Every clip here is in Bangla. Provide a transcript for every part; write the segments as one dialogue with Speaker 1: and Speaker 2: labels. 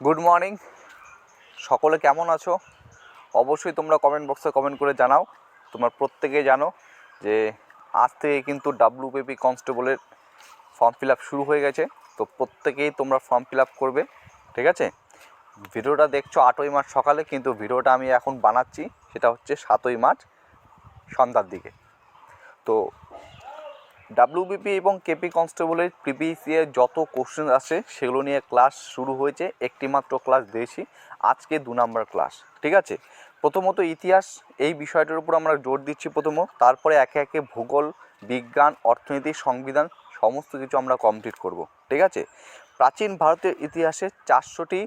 Speaker 1: গুড মর্নিং সকলে কেমন আছো? অবশ্যই তোমরা কমেন্ট বক্সে কমেন্ট করে জানাও। তোমরা প্রত্যেকে জানো যে আজ থেকে কিন্তু ডাব্লিউপিপি কনস্টেবলের ফর্ম ফিল আপ শুরু হয়ে গেছে। তো প্রত্যেকেই তোমরা ফর্ম ফিল আপ করবে, ঠিক আছে? ভিডিওটা দেখছ আটই মার্চ সকালে, কিন্তু ভিডিওটা আমি এখন বানাচ্ছি, সেটা হচ্ছে সাতই মার্চ সন্ধ্যার দিকে। তো ডাব্লিউবিপি এবং কেপি কনস্টেবলের প্রিভিয়াস ইয়ার যত কোশ্চেন আসে সেগুলো নিয়ে ক্লাস শুরু হয়েছে একটি মাত্র ক্লাস দিয়েছি আজকে দু নম্বর ক্লাস ঠিক আছে? প্রথমত ইতিহাস, এই বিষয়টার উপর আমরা জোর দিচ্ছি প্রথম। তারপরে একে একে ভূগোল, বিজ্ঞান, অর্থনীতি, সংবিধান, সমস্ত কিছু আমরা কমপ্লিট করব, ঠিক আছে? প্রাচীন ভারতের ইতিহাসে চারশোটি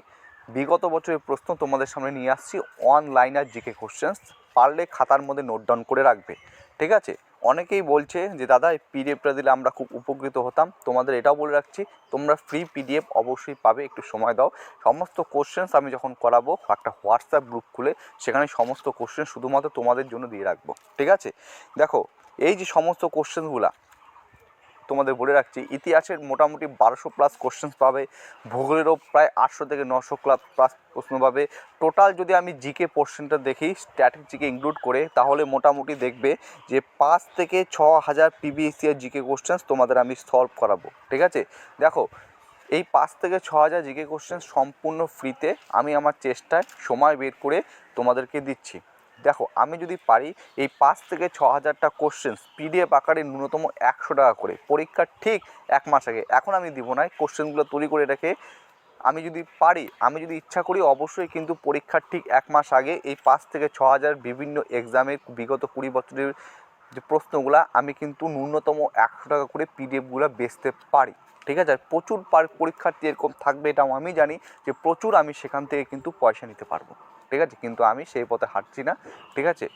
Speaker 1: বিগত বছরের প্রশ্ন তোমাদের সামনে নিয়ে আসছি। অনলাইনার জিকে কোশ্চেন্স পারলে খাতার মধ্যে নোট ডাউন করে রাখবে, ঠিক আছে? অনেকেই বলছে যে, দাদা, এই পিডিএফটা দিলে আমরা খুব উপকৃত হতাম। তোমাদের এটাও বলে রাখছি, তোমরা ফ্রি পিডিএফ অবশ্যই পাবে, একটু সময় দাও। সমস্ত কোশ্চেন্স আমি যখন করাবো, একটা হোয়াটসঅ্যাপ গ্রুপ খুলে, সেখানে সমস্ত কোশ্চেন শুধুমাত্র তোমাদের জন্য দিয়ে রাখব। ঠিক আছে? দেখো, এই যে সমস্ত কোশ্চেনগুলা তোমাদের বলে রাখছি, ইতিহাসের মোটামুটি বারোশো প্লাস কোশ্চেন্স পাবে, ভূগোলেরও প্রায় আটশো থেকে নশো ক্লাস প্লাস প্রশ্ন পাবে। টোটাল যদি আমি জিকে পোর্শনটা দেখি স্ট্যাটিক জিকে ইনক্লুড করে, তাহলে মোটামুটি দেখবে যে পাঁচ থেকে ছ হাজার পিবিএসসি জিকে কোশ্চেন্স তোমাদের আমি সলভ করাবো, ঠিক আছে? দেখো, এই পাঁচ থেকে ছ হাজার জিকে কোশ্চেন সম্পূর্ণ ফ্রিতে আমি আমার চেষ্টায় সময় বের করে তোমাদেরকে দিচ্ছি। দেখো, আমি যদি পারি এই পাঁচ থেকে ছ হাজারটা কোশ্চেন পিডিএফ আকারে ন্যূনতম একশো টাকা করে। পরীক্ষার ঠিক এক মাস আগে। এখন আমি দিব না কোশ্চেনগুলো তৈরি করে রেখে আমি যদি পারি, আমি যদি ইচ্ছা করি, অবশ্যই কিন্তু পরীক্ষার ঠিক এক মাস আগে এই পাঁচ থেকে ছ হাজার বিভিন্ন এক্সামের বিগত কুড়ি বছরের যে প্রশ্নগুলো, আমি কিন্তু ন্যূনতম একশো টাকা করে পিডিএফগুলো বেচতে পারি। ঠিক আছে? আর প্রচুর পার- পরীক্ষার্থী এরকম থাকবে এটাও আমি জানি যে প্রচুর আমি সেখান থেকে কিন্তু পয়সা নিতে পারব। ঠিক আছে? কিন্তু আমি সেই পথে হাঁটছি না, ঠিক আছে?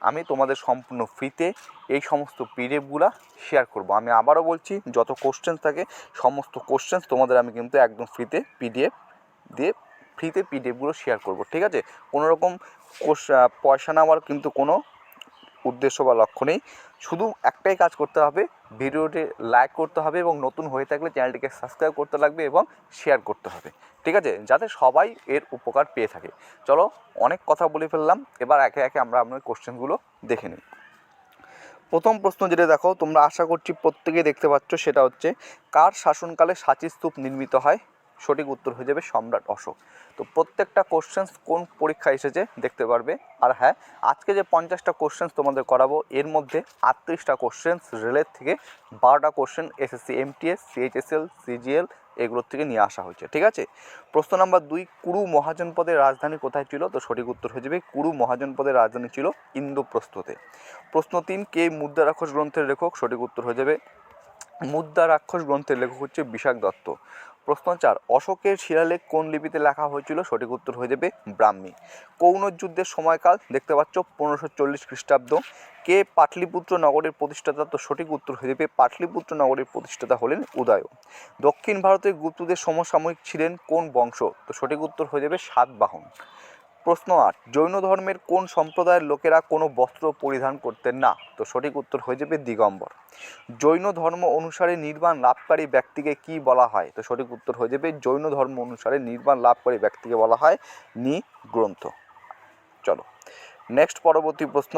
Speaker 1: আমি তোমাদের সম্পূর্ণ ফ্রিতে এই সমস্ত পিডিএফগুলো শেয়ার করব। আমি আবারও বলছি, যত কোশ্চেন থাকে, সমস্ত কোশ্চেন্স তোমাদের আমি কিন্তু একদম ফ্রিতে পিডিএফ দিয়ে ফ্রিতে পিডিএফগুলো শেয়ার করব, ঠিক আছে? কোনো রকম কোশ- পয়সা নেওয়ার কিন্তু কোনো উদ্দেশ্য বা লক্ষ্য নেই। শুধু একটাই কাজ করতে হবে, ভিডিওটি লাইক করতে হবে এবং নতুন হয়ে থাকলে চ্যানেলটিকে সাবস্ক্রাইব করতে লাগবে এবং শেয়ার করতে হবে। ঠিক আছে? যাতে সবাই এর উপকার পেয়ে থাকে। চলো, অনেক কথা বলে ফেললাম। এবার একে একে আমরা আপনার কোশ্চেনগুলো দেখে নিই। প্রথম প্রশ্ন যেটা দেখো, তোমরা আশা করছি প্রত্যেকেই দেখতে পাচ্ছ, সেটা হচ্ছে, কার শাসনকালে সাঁচি স্তূপ নির্মিত হয়? সঠিক উত্তর হয়ে যাবে সম্রাট অশোক। তো প্রত্যেকটা কোশ্চেন্স কোন পরীক্ষা এসেছে দেখতে পারবে। আর হ্যাঁ আজকে যে পঞ্চাশটা কোশ্চেন্স তোমাদের করাবো, এর মধ্যে আটত্রিশটা কোশ্চেন্স রেলের থেকে, বারোটা question SSC MTS CHSL CGL এগুলোর থেকে নিয়ে আসা হয়েছে, ঠিক আছে? প্রশ্ন নাম্বার দুই, কুরু মহাজনপদের রাজধানী কোথায় ছিল? তো সঠিক উত্তর হয়ে যাবে, কুরু মহাজনপদের রাজধানী ছিল ইন্দ্রপ্রস্থতে প্রশ্ন তিন, কে মুদ্রা রাক্ষস গ্রন্থের লেখক? সঠিক উত্তর হয়ে যাবে, মুদ্রা রাক্ষস গ্রন্থের লেখক হচ্ছে বিশাখ দত্ত। প্রশ্ন চার, অশোকের শিলালেখ কোন লিপিতে লেখা হয়েছিল? সঠিক উত্তর হয়ে যাবে ব্রাহ্মী। কৌন যুদ্ধের সময়কাল, দেখতে পাচ্ছ, পনেরোশো চল্লিশ খ্রিস্টাব্দ। কে পাটলিপুত্র নগরের প্রতিষ্ঠাতা? তো সঠিক উত্তর হয়ে যাবে, পাটলিপুত্র নগরের প্রতিষ্ঠাতা হলেন উদয়। দক্ষিণ ভারতের গুপ্তদের সমসাময়িক ছিলেন কোন বংশ? তো সঠিক উত্তর হয়ে যাবে সাতবাহন প্রশ্ন আট, জৈন ধর্মের কোন সম্প্রদায়ের লোকেরা কোনো বস্ত্র পরিধান করতেন না? তো সঠিক উত্তর হয়ে যাবে দিগম্বর। জৈন ধর্ম অনুসারে নির্বাণ লাভকারী ব্যক্তিকে কি বলা হয়? তো সঠিক উত্তর হয়ে যাবে জৈন ধর্ম অনুসারে নির্বাণ লাভকারী ব্যক্তিকে বলা হয় নি গ্রন্থ। চলো নেক্সট পরবর্তী প্রশ্ন,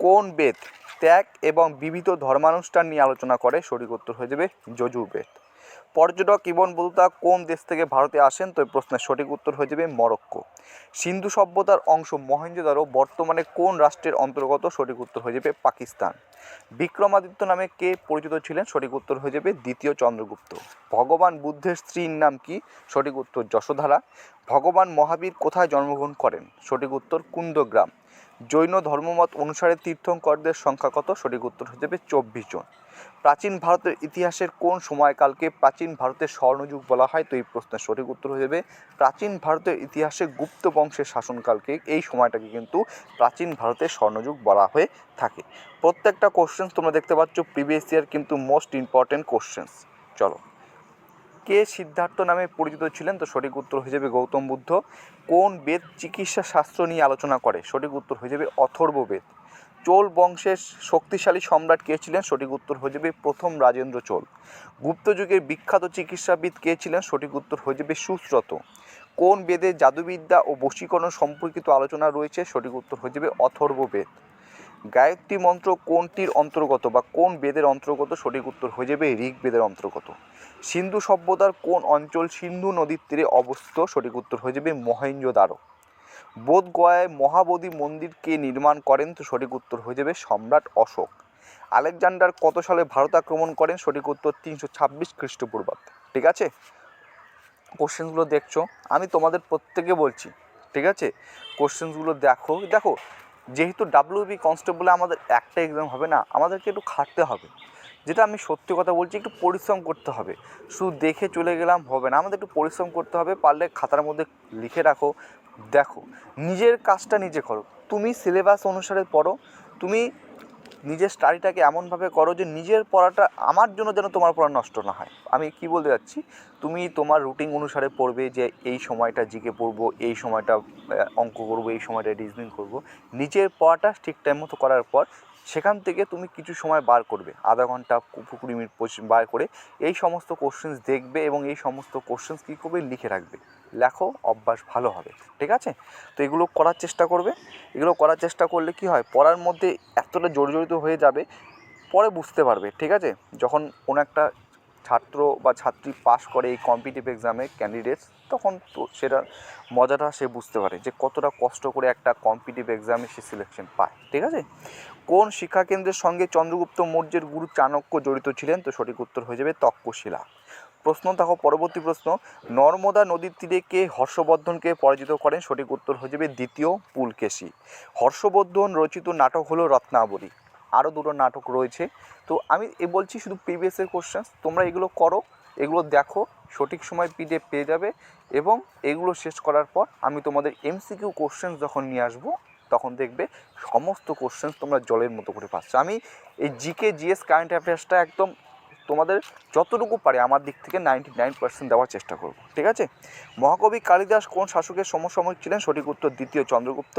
Speaker 1: কোন বেদ ত্যাগ এবং বিবিধ ধর্মানুষ্ঠান নিয়ে আলোচনা করে? সঠিক উত্তর হয়ে যাবে যজুর্বেদ। পর্যটক ইবন বলতা কোন দেশ থেকে ভারতে আসেন? তো এই প্রশ্নের সঠিক উত্তর হয়ে যাবে মরক্কো। সিন্ধু সভ্যতার অংশ মহেঞ্জোদারো বর্তমানে কোন রাষ্ট্রের অন্তর্গত? সঠিক উত্তর হয়ে যাবে পাকিস্তান। বিক্রমাদিত্য নামে কে পরিচিত ছিলেন? সঠিক উত্তর হয়ে যাবে দ্বিতীয় চন্দ্রগুপ্ত। ভগবান বুদ্ধের স্ত্রীর নাম কি? সঠিক উত্তর যশোধারা। ভগবান মহাবীর কোথায় জন্মগ্রহণ করেন? সঠিক উত্তর কুন্দগ্রাম। জৈন ধর্মমত অনুসারে তীর্থঙ্করদের সংখ্যা কত? সঠিক উত্তর হয়ে যাবে চব্বিশ জন। প্রাচীন ভারতের ইতিহাসের কোন সময়কালকে প্রাচীন ভারতের স্বর্ণযুগ বলা হয়? তো এই প্রশ্নের সঠিক উত্তর হয়ে যাবে, প্রাচীন ভারতের ইতিহাসে গুপ্ত বংশের শাসনকালকে এই সময়টাকে কিন্তু প্রাচীন ভারতের স্বর্ণযুগ বলা হয়ে থাকে। প্রত্যেকটা কোশ্চেন্স তোমরা দেখতে পাচ্ছ প্রিভিয়াস ইয়ার কিন্তু মোস্ট ইম্পর্টেন্ট কোশ্চেন্স চলো। কে সিদ্ধার্থ নামে পরিচিত ছিলেন? তো সঠিক উত্তর হয়ে যাবে গৌতম বুদ্ধ। কোন বেদ চিকিৎসা শাস্ত্র নিয়ে আলোচনা করে? সঠিক উত্তর হয়ে যাবে অথর্ব বেদ। চোল বংশের শক্তিশালী সম্রাট কে ছিলেন? সঠিক উত্তর হয়ে যাবে প্রথম রাজেন্দ্র চোল। গুপ্ত যুগের বিখ্যাত চিকিৎসাবিদ কে ছিলেন? সঠিক উত্তর হয়ে যাবে সুশ্রত কোন বেদে জাদুবিদ্যা ও বশীকরণ সম্পর্কিত আলোচনা রয়েছে? সঠিক উত্তর হয়ে যাবে অথর্ব বেদ। গায়ত্রী মন্ত্র কোনটির অন্তর্গত বা কোন বেদের অন্তর্গত? সঠিক উত্তর হয়ে যাবে ঋগ বেদের অন্তর্গত। সিন্ধু সভ্যতার কোন অঞ্চল সিন্ধু নদীর তীরে অবস্থিত? সঠিক উত্তর হয়ে যাবে মহেঞ্জোদারো বোধগয়ায় মহাবোধি মন্দির কে নির্মাণ করেন তো সঠিক উত্তর হয়ে যাবে সম্রাট অশোক। আলেকজান্ডার কত সালে ভারত আক্রমণ করেন? সঠিক উত্তর তিনশো ছাব্বিশ খ্রিস্টপূর্বাব্দে। ঠিক আছে? কোশ্চেনগুলো দেখছ? আমি তোমাদের প্রত্যেকে বলছি, ঠিক আছে? কোশ্চেনগুলো দেখো। দেখো, যেহেতু ডাব্লিউবি কনস্টেবলে আমাদের একটা এক্সাম হবে না, আমাদেরকে একটু খাটতে হবে। যেটা আমি সত্যি কথা বলছি, একটু পরিশ্রম করতে হবে। শুধু দেখে চলে গেলাম হবে না, আমাদের একটু পরিশ্রম করতে হবে, পারলে খাতার মধ্যে লিখে রাখো। দেখো, নিজের কাজটা নিজে করো। তুমি সিলেবাস অনুসারে পড়ো, তুমি নিজের স্টাডিটাকে এমনভাবে করো যে নিজের পড়াটা আমার জন্য যেন তোমার পড়া নষ্ট না হয়। আমি কি বলতে যাচ্ছি তুমি তোমার রুটিন অনুসারে পড়বে যে এই সময়টা জিকে পড়ব, এই সময়টা অঙ্ক করব, এই সময়টা রিজনিং করব। নিজের পড়াটা ঠিক টাইম মতো করার পর সেখান থেকে তুমি কিছু সময় বার করবে। আধা ঘণ্টা কুড়ি মিনিট বার করে এই সমস্ত কোশ্চেন্স দেখবে এবং এই সমস্ত কোশ্চেন্স কী করবে? লিখে রাখবে। লেখো, অভ্যাস ভালো হবে। ঠিক আছে? তো এগুলো করার চেষ্টা করবে। এগুলো করার চেষ্টা করলে কি হয়? পড়ার মধ্যে এতটা জড়িত হয়ে যাবে, পরে বুঝতে পারবে। ঠিক আছে? যখন কোনো একটা ছাত্র বা ছাত্রী পাশ করে এই কম্পিটিটিভ এক্সামে ক্যান্ডিডেটস তখন তো সেটা মজাটা সে বুঝতে পারে যে কতটা কষ্ট করে একটা কম্পিটিটিভ এক্সামে সে সিলেকশন পায়, ঠিক আছে? কোন শিক্ষাকেন্দ্রের সঙ্গে চন্দ্রগুপ্ত মৌর্যের গুরু চাণক্য জড়িত ছিলেন? তো সঠিক উত্তর হয়ে যাবে তক্ষশিলা প্রশ্ন, দেখো পরবর্তী প্রশ্ন, নর্মদা নদীর তীরে কে হর্ষবর্ধনকে পরাজিত করেন? সঠিক উত্তর হয়ে যাবে দ্বিতীয় পুলকেশী। হর্ষবর্ধন রচিত নাটক হলো রত্নাবলী। আরও দুটো নাটক রয়েছে। তো আমি এ বলছি শুধু প্রিভিয়াসের কোশ্চেন তোমরা এগুলো করো, এগুলো দেখো, সঠিক সময় পিডিএফ পেয়ে যাবে এবং এগুলো শেষ করার পর আমি তোমাদের এমসিকিউ কোশ্চেন যখন নিয়ে আসব, তখন দেখবে সমস্ত কোশ্চেন তোমরা জলের মতো করে পাচ্ছ। আমি এই জিকে জিএস কারেন্ট অ্যাফেয়ার্সটা একদম তোমাদের যতটুকু পারে আমার দিক থেকে নাইনটি নাইন পার্সেন্ট দেওয়ার চেষ্টা করব, ঠিক আছে? মহাকবি কালিদাস কোন শাসকের সমসাময়িক ছিলেন? সঠিক উত্তর দ্বিতীয় চন্দ্রগুপ্ত।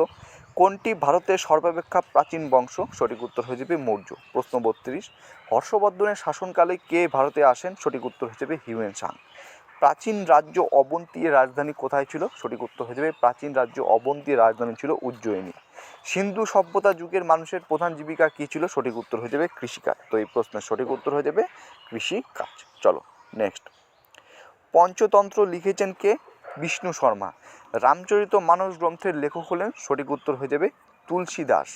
Speaker 1: কোনটি ভারতের সর্বাপেক্ষা প্রাচীন বংশ? সঠিক উত্তর হয়ে যাবে মৌর্য। প্রশ্ন বত্রিশ। হর্ষবর্ধনের শাসনকালে কে ভারতে আসেন? সঠিক উত্তর হয়ে যাবে হিউয়েন সাং। প্রাচীন রাজ্য অবন্তীর রাজধানী কোথায় ছিল? সঠিক উত্তর হয়ে যাবে প্রাচীন রাজ্য অবন্তীর রাজধানী ছিল উজ্জয়িনী। সিন্ধু সভ্যতা যুগের মানুষের প্রধান জীবিকা কী ছিল? সঠিক উত্তর হয়ে যাবে কৃষিকাজ। তো এই প্রশ্নের সঠিক উত্তর হয়ে যাবে কৃষিকাজ। চলো নেক্সট পঞ্চতন্ত্র লিখেছেন কে? বিষ্ণু শর্মা। রামচরিত মানস গ্রন্থের লেখক হলেন সঠিক উত্তর হয়ে যাবে তুলসী দাস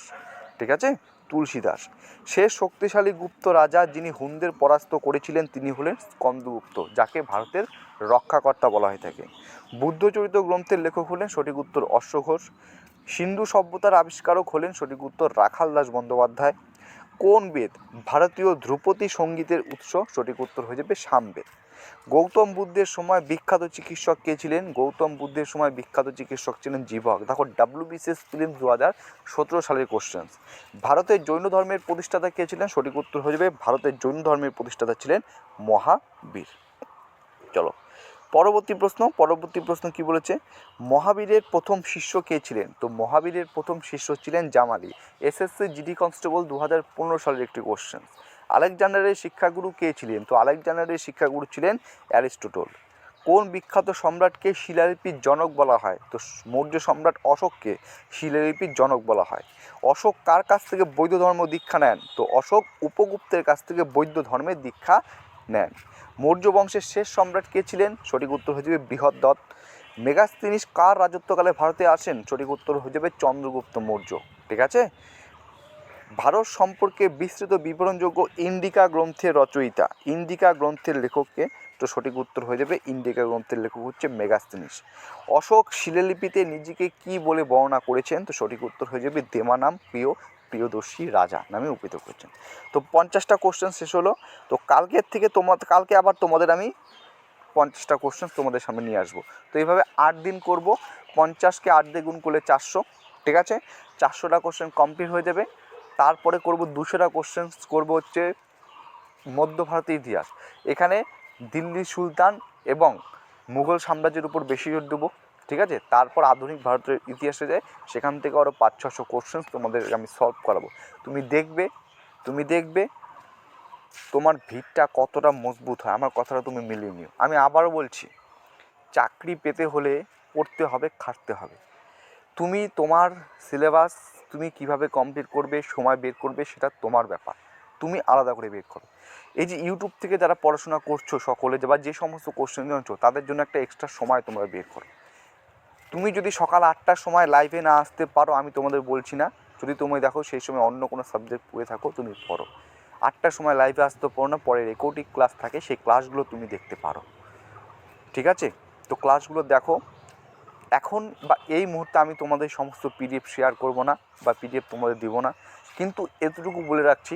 Speaker 1: ঠিক আছে? তুলসী দাস শেষ শক্তিশালী গুপ্ত রাজা যিনি হুনদের পরাস্ত করেছিলেন, তিনি হলেন স্কন্দগুপ্ত, যাকে ভারতের রক্ষাকর্তা বলা হয়ে থাকে। বুদ্ধচরিত গ্রন্থের লেখক হলেন সঠিক উত্তর অশ্বঘোষ সিন্ধু সভ্যতার আবিষ্কারক হলেন সঠিক উত্তর রাখাল দাস বন্দ্যোপাধ্যায়। কোন বেদ? ভারতীয় ধ্রুপদী সঙ্গীতের উৎস সঠিক উত্তর হয়ে যাবে সামবেদ। গৌতম বুদ্ধের সময় বিখ্যাত চিকিৎসক কে ছিলেন? গৌতম বুদ্ধের সময় বিখ্যাত চিকিৎসক ছিলেন জীবক। দেখো ডাব্লিউবিসিএস ফিল্ম দু হাজার সতেরো সালের কোশ্চেন ভারতের জৈন ধর্মের প্রতিষ্ঠাতা কে ছিলেন? সঠিক উত্তর হয়ে যাবে, ভারতের জৈন ধর্মের প্রতিষ্ঠাতা ছিলেন মহাবীর। চলো, পরবর্তী প্রশ্ন পরবর্তী প্রশ্ন কি বলেছে? মহাবীরের প্রথম শিষ্য কে ছিলেন? তো মহাবীরের প্রথম শিষ্য ছিলেন জামালি। এসএসসি জিডি কনস্টেবল দু হাজার পনেরো সালের একটি কোশ্চেন আলেকজান্ডারের শিক্ষাগুরু কে ছিলেন? তো আলেকজান্ডারের শিক্ষাগুরু ছিলেন অ্যারিস্টোটল। কোন বিখ্যাত সম্রাটকে শিলালিপির জনক বলা হয়? তো মৌর্য সম্রাট অশোককে শিলালিপির জনক বলা হয়। অশোক কার কাছ থেকে বৌদ্ধ ধর্ম দীক্ষা নেন? তো অশোক উপগুপ্তের কাছ থেকে বৌদ্ধ ধর্মের দীক্ষা নেন। মৌর্য বংশের শেষ সম্রাট কে ছিলেন? সঠিক উত্তর হয়ে যাবে বৃহদ্দত্ত মেগাস্তিনিস কার রাজত্বকালে ভারতে আসেন? সঠিক উত্তর হয়ে যাবে চন্দ্রগুপ্ত মৌর্য। ঠিক আছে? ভারত সম্পর্কে বিস্তৃত বিবরণযোগ্য ইন্ডিকা গ্রন্থের রচয়িতা। ইন্ডিকা গ্রন্থের লেখককে তো সঠিক উত্তর হয়ে যাবে, ইন্ডিকা গ্রন্থের লেখক হচ্ছে মেগাস্তিনিস। অশোক শিলালিপিতে নিজেকে কি বলে বর্ণনা করেছেন? তো সঠিক উত্তর হয়ে যাবে দেমানাম প্রিয়, প্রিয়দর্শী রাজা নামে উপনীত করেছেন। তো পঞ্চাশটা কোশ্চেন শেষ হলো। তো কালকের থেকে তোমাদের কালকে আবার তোমাদের আমি পঞ্চাশটা কোশ্চেন তোমাদের সামনে নিয়ে আসব। তো এইভাবে আট দিন করব। পঞ্চাশকে আট দিয়ে গুণ করলে চারশো, ঠিক আছে? চারশোটা কোশ্চেন কমপ্লিট হয়ে যাবে। তারপরে করব দুশোটা কোশ্চেন করব হচ্ছে মধ্য ভারতের ইতিহাস। এখানে দিল্লি সুলতান এবং মুঘল সাম্রাজ্যের উপর বেশি জোর দেবো, ঠিক আছে? তারপর আধুনিক ভারতের ইতিহাসে যায় সেখান থেকে আরও পাঁচ, ছশো কোশ্চেন তোমাদের আমি সলভ করাবো। তুমি দেখবে তুমি দেখবে তোমার ভিড়টা কতটা মজবুত হয়, আমার কথাটা তুমি মিলিয়ে নিও। আমি আবারও বলছি, চাকরি পেতে হলে পড়তে হবে, খাটতে হবে। তুমি তোমার সিলেবাস তুমি কীভাবে কমপ্লিট করবে, সময় বের করবে সেটা তোমার ব্যাপার। তুমি আলাদা করে বের করো। এই যে ইউটিউব থেকে যারা পড়াশোনা করছ সকলে যে বা যে সমস্ত কোশ্চেন জানছো তাদের জন্য একটা এক্সট্রা সময় তোমরা বের করো। তুমি যদি সকাল আটটার সময় লাইভে না আসতে পারো, আমি তোমাদের বলছি না। যদি তুমি দেখো সেই সময় অন্য কোনো সাবজেক্ট পড়ে থাকো, তুমি পড়ো। আটটার সময় লাইভে আসতে পারো না, পরে রেকর্ডিং ক্লাস থাকে, সেই ক্লাসগুলো তুমি দেখতে পারো। ঠিক আছে? তো ক্লাসগুলো দেখো এখন বা এই মুহূর্তে আমি তোমাদের সমস্ত পিডিএফ শেয়ার করব না বা পিডিএফ তোমাদের দিব না। কিন্তু এতটুকু বলে রাখছি,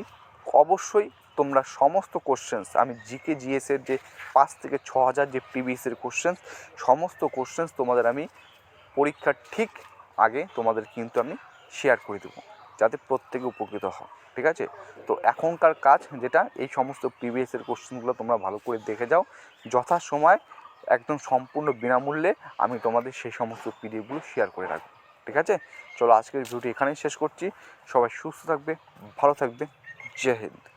Speaker 1: অবশ্যই তোমরা সমস্ত কোশ্চেন্স আমি জিকে জিএসের যে পাঁচ থেকে ছ হাজার যে প্রিভিয়াসের কোশ্চেন্স সমস্ত কোশ্চেন্স তোমাদের আমি পরীক্ষার ঠিক আগে তোমাদের কিন্তু আমি শেয়ার করে দেবো, যাতে প্রত্যেকে উপকৃত হও, ঠিক আছে? তো এখনকার কাজ যেটা, এই সমস্ত প্রিভিয়াসের কোশ্চেনগুলো তোমরা ভালো করে দেখে যাও, যথাসময় একদম সম্পূর্ণ বিনামূল্যে আমি তোমাদের সেই সমস্ত পিডিএফগুলো শেয়ার করে রাখব। ঠিক আছে? চলো আজকের ভিডিওটি এখানেই শেষ করছি। সবাই সুস্থ থাকবে, ভালো থাকবে। জয় হিন্দ।